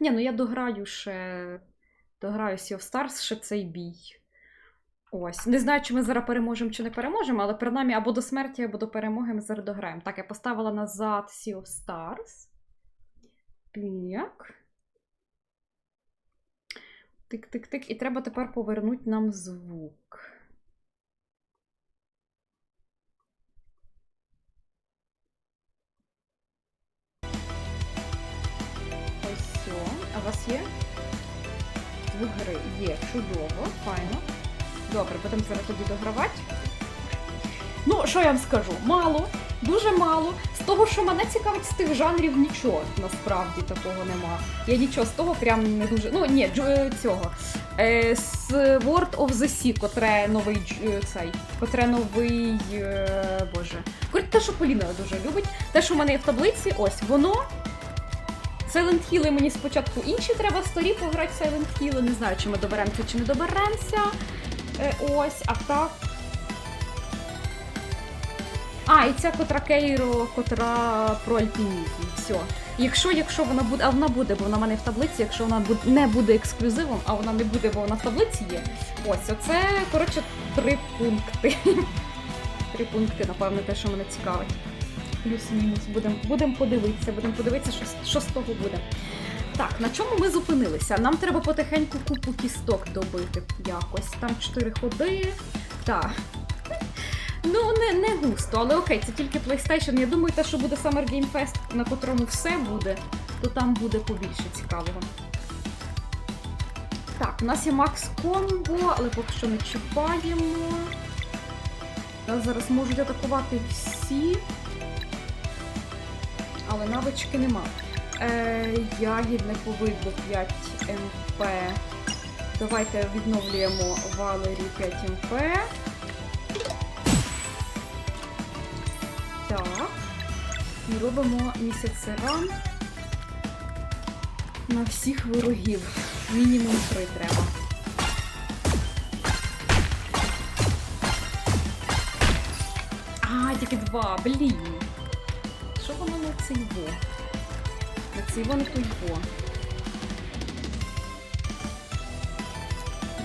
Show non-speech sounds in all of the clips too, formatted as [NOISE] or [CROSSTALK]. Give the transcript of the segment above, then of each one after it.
Ні, ну я дограю ще. Дограю Sea of Stars ще цей бій. Ось. Не знаю, чи ми зараз переможемо, чи не переможемо, але принаймні або до смерті, або до перемоги ми зараз дограємо. Так, я поставила назад Sea of Stars. Так. Тик-тик-тик. І треба тепер повернути нам звук. Є? Звук гри є. Чудово, файно. Добре, будемо зараз тоді догравати. Ну, що я вам скажу? Мало, дуже мало. З того, що мене цікавить з тих жанрів, нічого насправді такого нема. Я нічого з того прям не дуже. Ну, ні, е, цього. Е, з World of the Sea, котре новий е, цей, котре новий. Боже. Те, що Поліна дуже любить. Те, що в мене є в таблиці, ось воно. Silent Hill мені спочатку інші треба старі пограти Silent Hill. Не знаю, чи ми доберемося, чи не доберемося. Е, ось, а так. А, і ця котра Кейро, котра про альпінізм. Все. Якщо, якщо вона буде, а вона буде, бо вона в мене в таблиці, якщо вона буде, не буде ексклюзивом, а вона не буде, бо вона в таблиці є. Ось, оце, коротше, три пункти. [LAUGHS] Три пункти, напевно, те, що мене цікавить. Плюс-мінус. Будемо будем подивитися, будемо подивитися, що, що з того буде. Так, на чому ми зупинилися? Нам треба потихеньку купу кісток добити якось. Там чотири ходи. Так. Ну, не, не густо, але окей, це тільки PlayStation. Я думаю, те, що буде Summer Game Fest, на котрому все буде, то там буде побільше цікавого. Так, у нас є Max Combo, але поки що не чіпаємо. Зараз можуть атакувати всі. Але навички нема. Е, ягідне повидло 5 МП. Давайте відновлюємо Валері 5 МП. Так. І робимо місяцеран на всіх ворогів. Мінімум 3 треба. А, тільки два, блін. Що воно на цей во? На цей во не той во.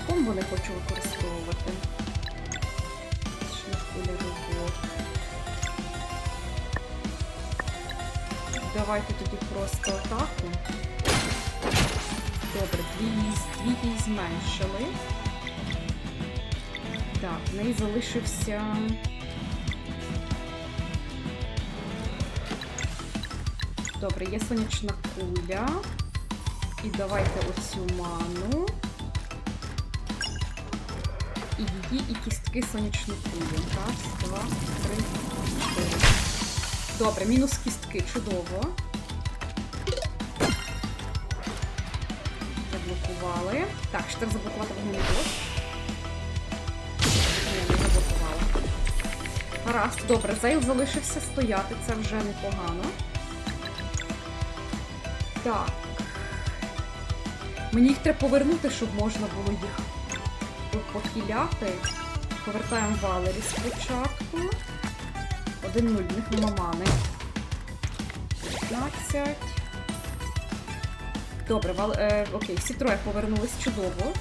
Комбо не хочу використовувати. Давайте тоді просто атаку. Добре, дві її зменшили. Так, в неї залишився. Добре, є сонячна куля. І давайте оцю ману. І її, і кістки сонячну кулю. Раз, два, три, чотири. Добре, мінус кістки, чудово. Заблокували. Так, ще треба заблокувати вогневий дощ. Ні, не заблокувала. Гаразд, добре, Зейл залишився стояти, це вже непогано. Так. Мені їх треба повернути, щоб можна було їх похиляти. Повертаємо Валері спочатку. 1-0, в них нема мани. 15. Добре, вал... е, окей, всі троє повернулись чудово.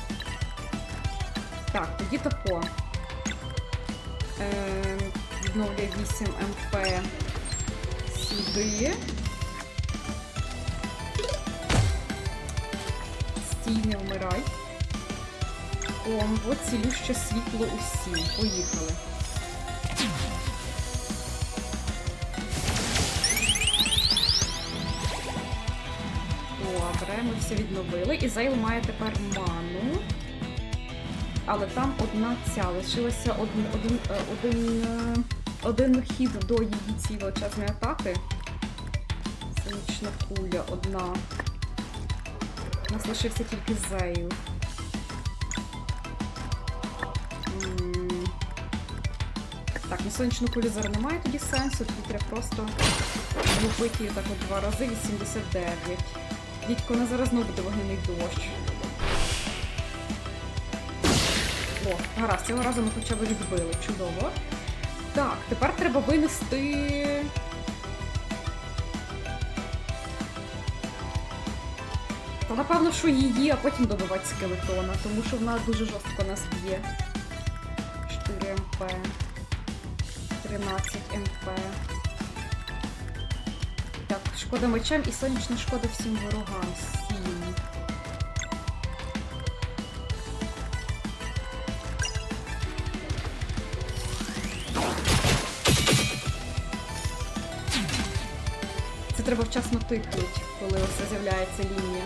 Так, тоді тако. Е, відновлює 8 МП сюди. Стій, не вмирай. Комбо, цілюще світло усім. Поїхали. Добре, ми все відновили. І Зейл має тепер ману. Але там одна ця. Лишилося один, один, е, один, е, один хід до її цієї величезної атаки. Сонячна куля одна. У нас лишився тільки Зейл. Так, на сонячну кулю зараз немає тоді сенсу, тоді треба просто влупити її так от два рази 89. Дідько, на зараз знову буде вогняний дощ. О, гаразд, цього разу ми хоча б відбили. Чудово. Так, тепер треба винести. Та напевно, що її, а потім добивати скелетона, тому що вона дуже жорстко нас б'є. 4 МП. 13 МП. Так, шкода мечем і сонячна шкода всім ворогам. 7. Це треба вчасно тикнуть, коли ось з'являється лінія.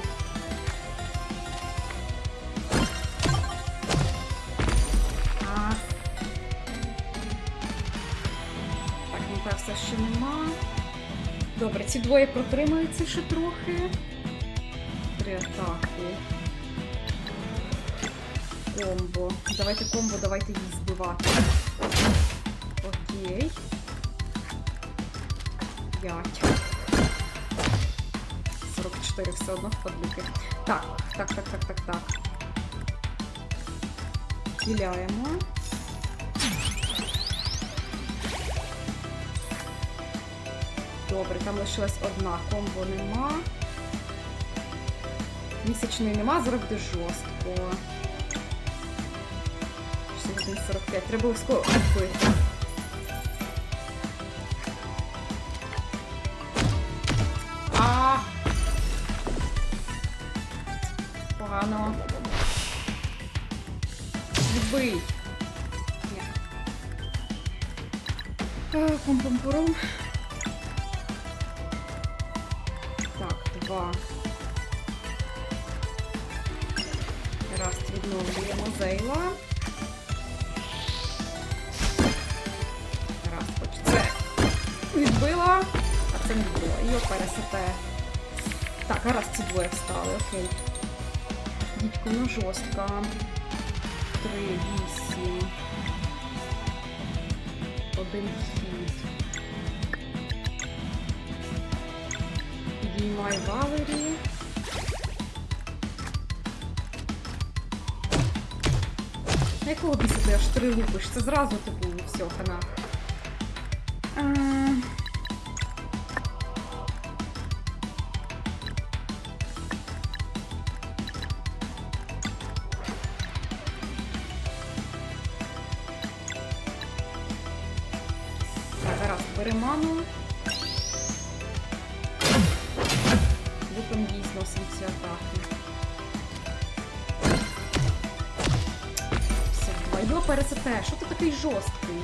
А. Так, МП все ще нема. Добре, ці двоє протримаються ще трохи. Три атаки. Комбо. Давайте комбо, давайте їх збивати. Окей. П'ять. 44 все одно впадлюки. Так, так, так, так, так, так. Діляємо. Добре, там лишилась одна, комбо нема. Місячний нема, зараз буде жорстко. 61,45. Треба обов'язково. А. Погано. Е, Пум-пум-пурум. Так, два. Раз відновлюємо Зейла. Раз, хоч це відбила, а це не відбила. Його пересете. Так, а раз ці двоє встали, окей. Дідько, ну жорстка. Три, вісім. Один хід. Підіймай Валері. На якого біса ти аж три лупиш? Це зразу типу все, хана. Е, Так, гаразд, бери ману. Лупим їй зносимо ці атаки. Все. Йо, пересете, що ти такий жорсткий?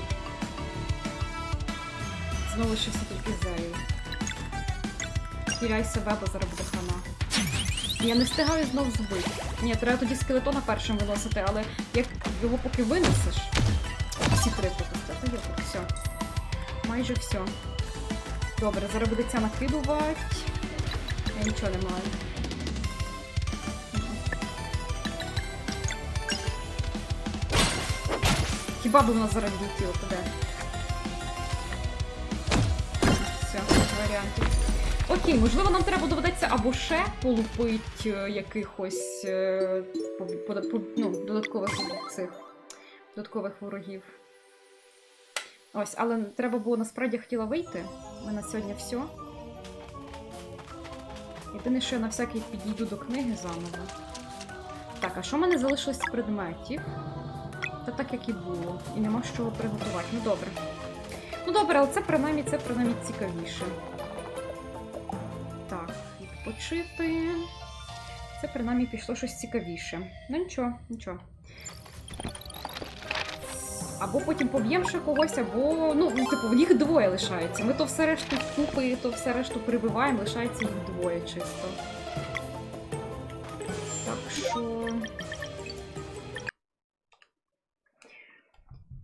Знову ще все тільки зею. Тіряй себе, бо зараз буде хана. Я не встигаю знов збити. Ні, треба тоді скелетона першим виносити, але як його поки винесеш. Всі три пропустити. Йопа, все. Майже все. Добре, зараз буде ця накидувати. Я нічого не маю. Хіба б вона зараз відлетіла куди? Все, варіантів. Окей, можливо, нам треба доведеться або ще полупить е, якихось е, ну, додаткових цих додаткових ворогів. Ось, але треба було насправді хотіла вийти. Ми на сьогодні все. Єдине, що я на всякий підійду до книги заново. Так, а що в мене залишилось з предметів? Та так, як і було. І нема чого приготувати. Ну добре. Ну добре, але це принаймні, це принаймні цікавіше. Так, відпочити. Це принаймні пішло щось цікавіше. Ну нічого, нічого. Або потім поб'ємо ще когось, або. Ну, ну, типу, в них двоє лишається. Ми то все решту купи, то все решту прибиваємо, лишається їх двоє чисто. Так що.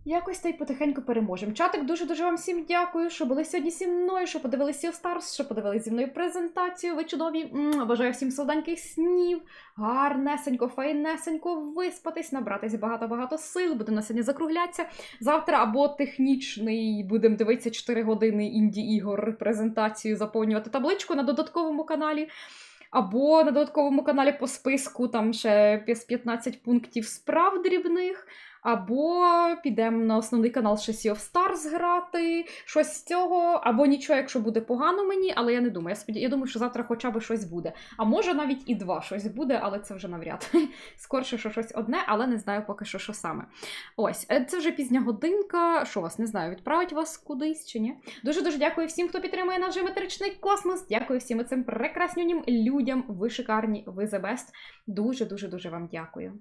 Якось та й потихеньку переможемо. Чатик, дуже-дуже вам всім дякую, що були сьогодні зі мною, що подивилися Stars, що подивилися зі мною презентацію. Ви чудові. Бажаю всім солоденьких снів, гарнесенько, файнесенько виспатись, набратись багато-багато сил. Будемо сьогодні закруглятися. Завтра або технічний, будемо дивитися 4 години інді-ігор презентацію, заповнювати табличку на додатковому каналі. Або на додатковому каналі по списку там ще з 15 пунктів справ дрібних. Або підемо на основний канал Sea of Stars грати, щось з цього, або нічого, якщо буде погано мені, але я не думаю. Я, сподів... я думаю, що завтра хоча б щось буде. А може навіть і два щось буде, але це вже навряд. [LAUGHS] Скорше, що щось одне, але не знаю поки що, що саме. Ось, е, це вже пізня годинка. Що вас не знаю, відправить вас кудись чи ні? Дуже дуже дякую всім, хто підтримує наш геометричний космос. Дякую всім цим прекраснюнім людям. Ви шикарні, ви the best. Дуже дуже дуже вам дякую.